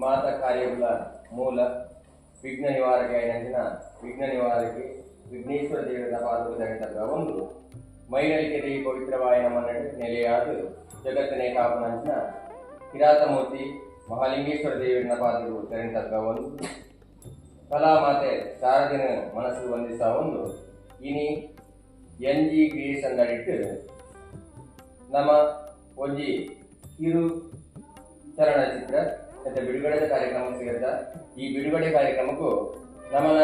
ಮಾತ ಕಾರ್ಯಗಳ ಮೂಲ ವಿಘ್ನ ನಿವಾರಕ ಏನಂದಿನ ವಿಘ್ನ ನಿವಾರಕಿ ವಿಘ್ನೇಶ್ವರ ದೇವರ ಪಾದದ ಒಂದು ಮೈಲಿಕೆ ದೇವಿ ಪವಿತ್ರವಾಯ ನಮ್ಮ ನೆಲೆಯಾದ ಜಗತ್ತನೇ ಕಾಪು ಕಿರಾತಮೂರ್ತಿ ಮಹಾಲಿಂಗೇಶ್ವರ ದೇವರಿನ ಪಾದಗಳು ತೆರೆಂಟ ಒಂದು ಕಲಾಮಾತೆ ಶಾರದಿನ ಮನಸ್ಸು ಹೊಂದಿಸ ಒಂದು ಇನಿ ಎನ್ ಜಿ ಗ್ರೀಸ್ ಅಂಗಡಿಟ್ಟು ನಮ್ಮ ಒಂಜಿ ಕಿರು ಚಿತ್ರ ಮತ್ತೆ ಬಿಡುಗಡೆ ಕಾರ್ಯಕ್ರಮ ಸೇರಿದ ಈ ಬಿಡುಗಡೆ ಕಾರ್ಯಕ್ರಮಕ್ಕೂ ನಮ್ಮನ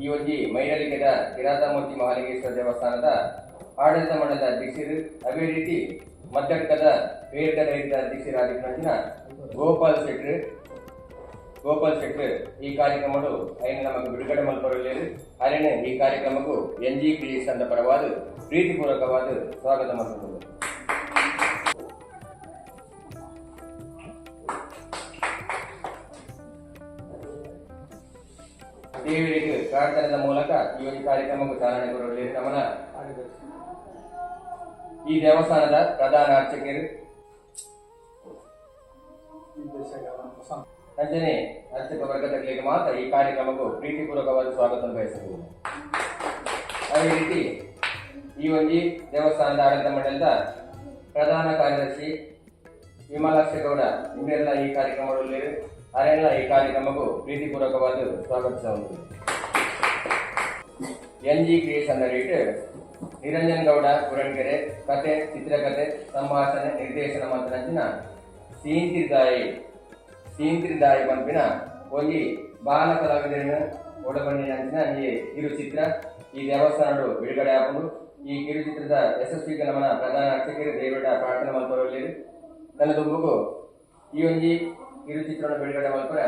ಈ ಒಂದು ಮೈನಲಿಕೆದ ಕಿರಾತಮೂರ್ತಿ ಮಹಾಲಿಂಗೇಶ್ವರ ದೇವಸ್ಥಾನದ ಆಡಳಿತ ಮಂಡಲದ ಅಧ್ಯಕ್ಷರು, ಅದೇ ರೀತಿ ಬೇರ್ಕ ರಹಿತ ಅಧ್ಯಕ್ಷರಾಗಿದ್ದ ಗೋಪಾಲ್ ಶೆಟ್ಟರ್ ಗೋಪಾಲ್ ಶೆಟ್ಟರ್ ಈ ಕಾರ್ಯಕ್ರಮಗಳು ಅಲ್ಲಿ ನಮಗೆ ಬಿಡುಗಡೆ ಮಲ್ಪರಲೇರು ಅರೇನೆ ಈ ಕಾರ್ಯಕ್ರಮಕ್ಕೂ ಎನ್ ಜಿ ಕ್ರಿಯೇಷನ್ ಪರವಾದ ಪ್ರೀತಿಪೂರ್ವಕವಾದ ಸ್ವಾಗತ ಮಾಡುತ್ತದೆ ದೇವರಿಗೆ ಪ್ರಾರ್ಥನೆಯ ಮೂಲಕ ಈ ಒಂದು ಕಾರ್ಯಕ್ರಮಕ್ಕೂ ಚಾಲನೆ ಕೊಡುವಲ್ಲಿ ಗಮನ ಈ ದೇವಸ್ಥಾನದ ಪ್ರಧಾನ ಅರ್ಚಕರು. ರಂಜನೆ ಅರ್ಚಕ ವರ್ಗದಲ್ಲಿ ಮಾತ್ರ ಈ ಕಾರ್ಯಕ್ರಮಕ್ಕೂ ಪ್ರೀತಿಪೂರ್ವಕವಾದ ಸ್ವಾಗತ ಬಯಸಬಹುದು ಅದೇ ರೀತಿ ಈ ಒಂದು ದೇವಸ್ಥಾನದ ಆಡಳಿತ ಮಂಡಲದ ಪ್ರಧಾನ ಕಾರ್ಯದರ್ಶಿ ವಿಮಲಾಕ್ಷ ಗೌಡ ನಿಮ್ಮೆಲ್ಲ ಈ ಕಾರ್ಯಕ್ರಮಗಳಲ್ಲಿ ಅವರೆಲ್ಲ ಈ ಕಾರ್ಯಕ್ರಮಕ್ಕೂ ಪ್ರೀತಿಪೂರ್ವಕವಾಗಿ ಸ್ವಾಗತಿಸಬಹುದು. ಎನ್ ಜಿ ಕ್ರಿಯೇಷನ್ ರೀಟ್ ನಿರಂಜನ್ ಗೌಡ ಕುರಣ್ಕೆರೆ ಕತೆ ಚಿತ್ರಕಥೆ ಸಂಭಾಷಣೆ, ನಿರ್ದೇಶನ ಮಾತನಾಡಿನ ಸೀಂತಿದ್ದಾಯಿ ಸೀಂತಿದ್ದಾಯಿ ಪಂಪಿನ ಒಂಜಿ ಬಾಲ ಕಲಾವಿದರಿನ ಒಡಬಂಡಿನಂಚಿನ ಈ ಕಿರುಚಿತ್ರ, ಈ ದೇವಸ್ಥಾನಡು ಬಿಡುಗಡೆ ಆಪುಂಡು ಈ ಕಿರುಚಿತ್ರದ ಯಶಸ್ವಿಗೆ ನಮ್ಮನ ಪ್ರಧಾನ ಅರ್ಚಕರು ದೇವರ ಪ್ರಾರ್ಥನೆ ಮಲ್ಪರಲ್ಲಿ ನನ್ನ ದುಂಬುಗು ಈ ಒಂಜಿ ಕಿರುಚಿತ್ರವನ್ನು ಬಿಡುಗಡೆ ಮಲ್ಪರ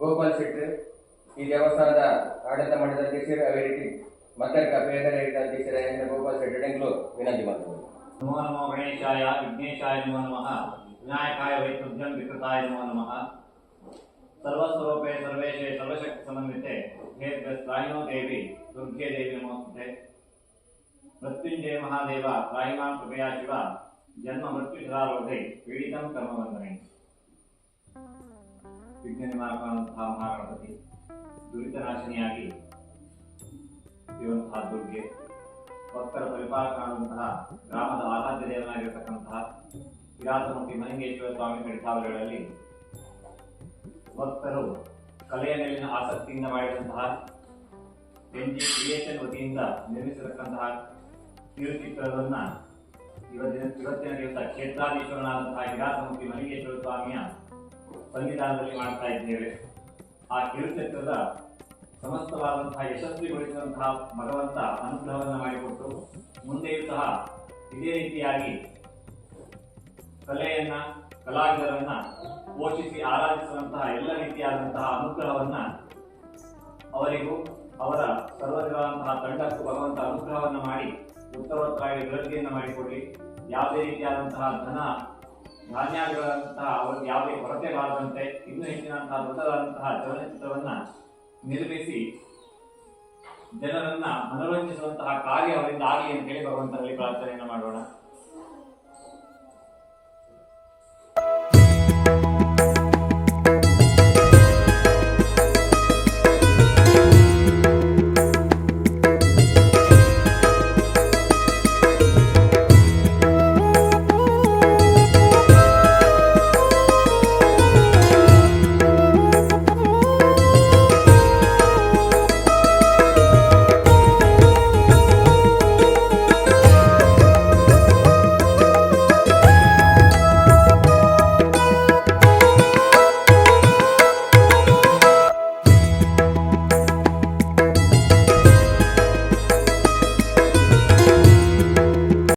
ಗೋಪಾಲ್ ಶೆಟ್ ಈ ದೇವಸ್ಥಾನದ ಆಡಳಿತ ಮಂಡಲದ ಅಧ್ಯಕ್ಷರು ಅದೇ ರೀತಿ ಮದ್ದರ್ಕ ಬೇರೆ ಅಧ್ಯಕ್ಷರ ಗೋಪಾಲ್ ಶೆಟ್ಟರು ವಿನಂತಿ ಮಾಡ್ತಾರೆ ನಮೋ ನಮೋ ಗಣೇಶಾಯ, ವಿಘ್ನೇಶಾಯ ನಮೋ ನಮಃ. ವಿನಾಯಕಾಯ ವೈಕುಧ್ಯಂ ವಿಕೃತಾಯ ನಮೋ ನಮಃ. ಸರ್ವಸ್ವರೂಪೇ ಸರ್ವೇಶೇ ಸರ್ವಶಕ್ತಿ ಸಮನ್ವಿತೆ. ಹೇ ತ್ರಾಯಿನೋ ದೇವಿ, ದುರ್ಗೆ ದೇವಿ ನಮೋಸ್ತುತೆ. ಮೃತ್ಯುಂಜಯ ಮಹಾದೇವ, ತ್ರಾಯಿಮಾಂ ಕೃಪಯಾ ಶಿವ, ಜನ್ಮ ಮೃತ್ಯು ಶರಾರೋಧೆ ಪೀಡಿತಂ ಕರ್ಮವಂದನೆ ವಿಘ್ನ ನಿವಾರಕನಂತಹ ಮಹಾಗಣಪತಿ ದುರಿತನಾಶಿನಿಯಾಗಿ ಇರುವಂತಹ ದುರ್ಗೆ ಭಕ್ತರ ಪರಿಪಾಲಕನಾದಂತಹ ಗ್ರಾಮದ ಆರಾಧ್ಯ ದೇವನಾಗಿರತಕ್ಕಂತಹ ಕಿರಾತಮೂರ್ತಿ ಮಲಿಂಗೇಶ್ವರ ಸ್ವಾಮಿ ಕಡಿತಾವಗಳಲ್ಲಿ ಭಕ್ತರು ಕಲೆಯ ಮೇಲಿನ ಆಸಕ್ತಿಯಿಂದ ಮಾಡಿದಂತಹ ಎನ್ ಜಿ ಕ್ರಿಯೇಷನ್ ವತಿಯಿಂದ ನಿರ್ಮಿಸಿರತಕ್ಕಂತಹ ಕಿರುಚಿತ್ರವನ್ನ ಇವತ್ತಿನ ಇವತ್ತಿನ ದಿವಸ ಕ್ಷೇತ್ರಾಧೀಶ್ವರನಾದಂತಹ ಕಿರಾತಮೂರ್ತಿ ಮಲಿಂಗೇಶ್ವರ ಸ್ವಾಮಿಯ ಸನ್ನಿಧಾನದಲ್ಲಿ ಮಾಡ್ತಾ ಇದ್ದೇವೆ. ಆ ಕಿರುಚಕ್ರದ ಸಮಸ್ತವಾದಂತಹ ಯಶಸ್ವಿಗೊಳಿಸಿದಂತಹ ಭಗವಂತ ಅನುಗ್ರಹವನ್ನು ಮಾಡಿಕೊಟ್ಟು ಮುಂದೆಯೂ ಸಹ ಇದೇ ರೀತಿಯಾಗಿ ಕಲೆಯನ್ನ, ಕಲಾವಿದರನ್ನ ಪೋಷಿಸಿ ಆರಾಧಿಸುವಂತಹ ಎಲ್ಲ ರೀತಿಯಾದಂತಹ ಅನುಗ್ರಹವನ್ನ ಅವರಿಗೂ ಅವರ ಸರ್ವರಿಗಳಂತಹ ತಂಡಕ್ಕೂ ಭಗವಂತ ಅನುಗ್ರಹವನ್ನ ಮಾಡಿ ಉತ್ತರೋತ್ತರಾಗಿ ಅಭಿವೃದ್ಧಿಯನ್ನ ಮಾಡಿಕೊಡಿ. ಯಾವುದೇ ರೀತಿಯಾದಂತಹ ಧನ ಧಾನ್ಯಗಳಂತಹ ಅವರಿಗೆ ಯಾವುದೇ ಕೊರತೆ ಬಾರದಂತೆ ಇನ್ನೂ ಹೆಚ್ಚಿನಂತಹ ದೊಡ್ಡದಾದಂತಹ ಚಲನಚಿತ್ರವನ್ನ ನಿರ್ಮಿಸಿ ಜನರನ್ನ ಮನೋರಂಜಿಸುವಂತಹ ಕಾರ್ಯ ಅವರಿಂದ ಆಗಲಿ ಅಂತ ಹೇಳಿ ಭಗವಂತನಲ್ಲಿ ಪ್ರಾರ್ಥನೆಯನ್ನು ಮಾಡೋಣ.